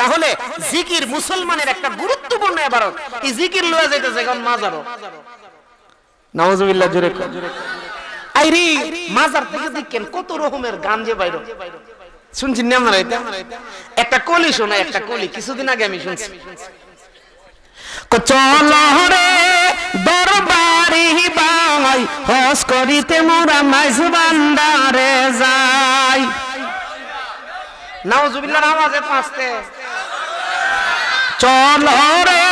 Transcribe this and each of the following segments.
তাহলে জিকির মুসলমানের একটা গুরুত্বপূর্ণ এবারত। এই জিকির লয়ে যাইতেছে এখন মাজার থেকে দেখেন কত গান যে বাইর। শুনছেন না আপনারা এটা? একটা কলি শোনা, একটা কলি। কিছুদিন আগে আমি শুনছি। দরবারি বাই, হস করিতে মোরা মাইজ বান্দারে যাই এত আসতে চলো রে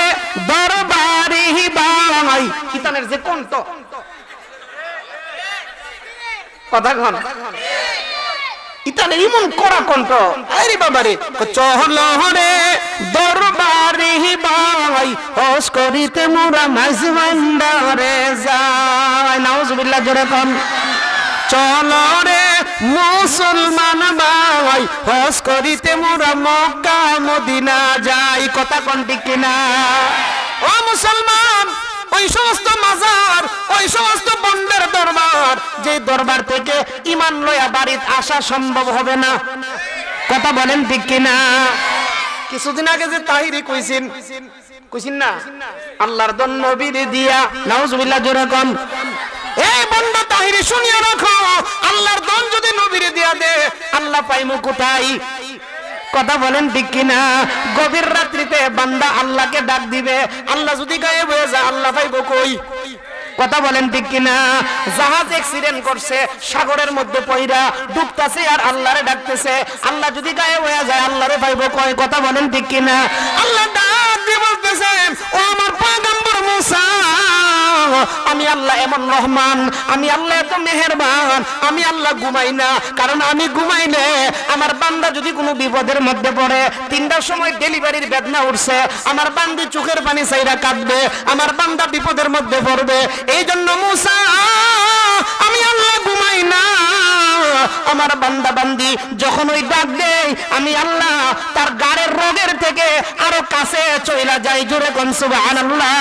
দরবারি বাই কিতানের যে কণ্ঠ। কথা ঘন ইতানের ইমন করা কণ্ঠ। আরে বাবারে চহল রে দরবারে বাই হস করিতে মোরা মাঝ ভান্ডারে যাই। নাউজুবিল্লাহ জোরে কন। চল রে ভাই হস করিতে মোরা মক্কা, মদিনা যাই, কথা কোন ঠিক কিনা। ও মুসলমান, ওই সমস্ত মাজার, ওই সমস্ত বন্ডের দরবার, যে দরবার থেকে ইমান লয়া বাড়িতে আসা সম্ভব হবে না। কথা বলেন ঠিক কিনা? কিছুদিন আগে যে তাহিরি কইছেন কইছেন না? আল্লাহর দন নবীর দিয়া, নাউজুবিল্লাহ জোরে কন। এই বন্ধ তাহিরি পাইমু কোথায়? কথা বলেন ঠিক কিনা? গভীর রাত্রিতে বান্দা আল্লাহকে ডাক দিবে। আল্লাহ যদি গায়ে বয়ে যায়, আল্লাহ পাইবো কই? কথা বলেন ঠিক কিনা? জাহাজ এক্সিডেন্ট করছে, সাগরের মধ্যে পইরা ডুবতাছে আর আল্লাহরে ডাকতেছে। আল্লাহ যদি গায়ে হয়ে যায়, আল্লাহরে পাইবো কয় কথা বলেন ঠিক কিনা? আল্লাহ ডাক দিয়ে বলতেছেন ও আমার পয়গম্বর মুসা আমি আল্লাহ এমন রহমান, আমি আল্লাহ এত মেহেরবান, আমি আল্লাহ ঘুমাই না। কারণ আমি ঘুমাইলে আমার বান্দা যদি কোনো বিপদের মধ্যে পড়ে তিনটার সময় ডেলিভারির বেদনা উঠছে, আমার বান্দি চোখের পানি চাইরা কাঁদবে, আমার বান্দা বিপদের মধ্যে পড়বে। এই জন্য মুসা, আমি আল্লাহ ঘুমাই না। আমার বান্দা বান্দি যখন ওই ডাক দেয়, আমি আল্লাহ তার গাড়ের রোগের থেকে আরও কাছে চইলা যাই, জোরে কোন সুবহানাল্লাহ।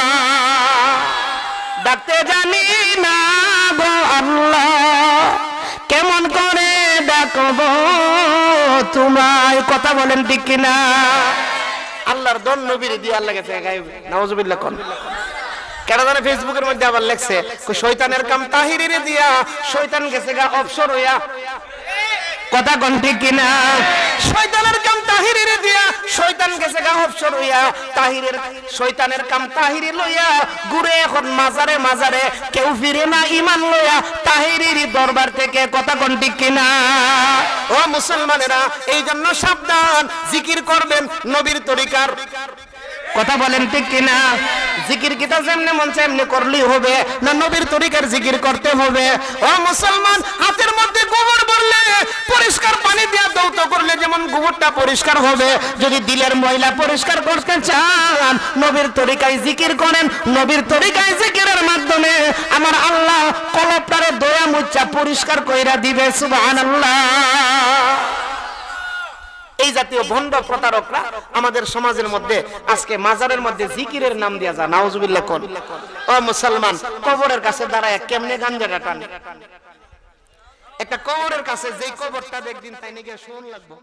তোমায় কথা বলেন ঠিক কিনা? আল্লাহর দন নবীর দিয়ে আল্লাহ গেছে নাউজুবিল্লাহ কোন। কেন জানে ফেসবুকের মধ্যে আবার লেখছে শৈতানের কাম তাহিরির দিয়া, শয়তান গেছে গা অবসর হইয়া। কথা কোন ঠিক কিনা? শয়তানের কাম তাহিরির দিয়া শয়তান গেছে গা অবসর হইয়া। তাহিরের শয়তানের কাম তাহিরি লইয়া ঘুরে এখন মাজারে মাজারে কেউ ফিরে না ইমান লইয়া তাহিরির দরবার থেকে কথা কোন ঠিক কিনা? ও মুসলমানেরা এই জন্য সাবধান জিকির করবেন নবীর তরিকার। কথা বলেন ঠিক কিনা? জিকির কিতা যেমনি মন এমনি করলেই হবে না নবীর তরিকার জিকির করতে হবে? ও মুসলমান হাতের মধ্যে গোবর বললে পরিষ্কার পানি দিয়া দৌত করলে যেমন গোবরটা পরিষ্কার হবে, যদি দিলের ময়লা পরিষ্কার করতে চান, নবীর তরিকায় জিকির করেন, নবীর তরিকায় জিকিরের মাধ্যমে আমার আল্লাহ কলপটারে দয়া পরিষ্কার কইরা দিবে এই জাতীয় ভণ্ড প্রতারকরা আমাদের সমাজের মধ্যে, আজকে মাজারের মধ্যে জিকিরের নাম দিয়া যা নাউজুবিল্লাহ কোন। ও মুসলমান, কবরের কাছে দাঁড়ায় কেমনে গাঞ্জাটা একটা কবরের কাছে যে কবরটা দেখদিন তাই নাকি শুন লাগবো?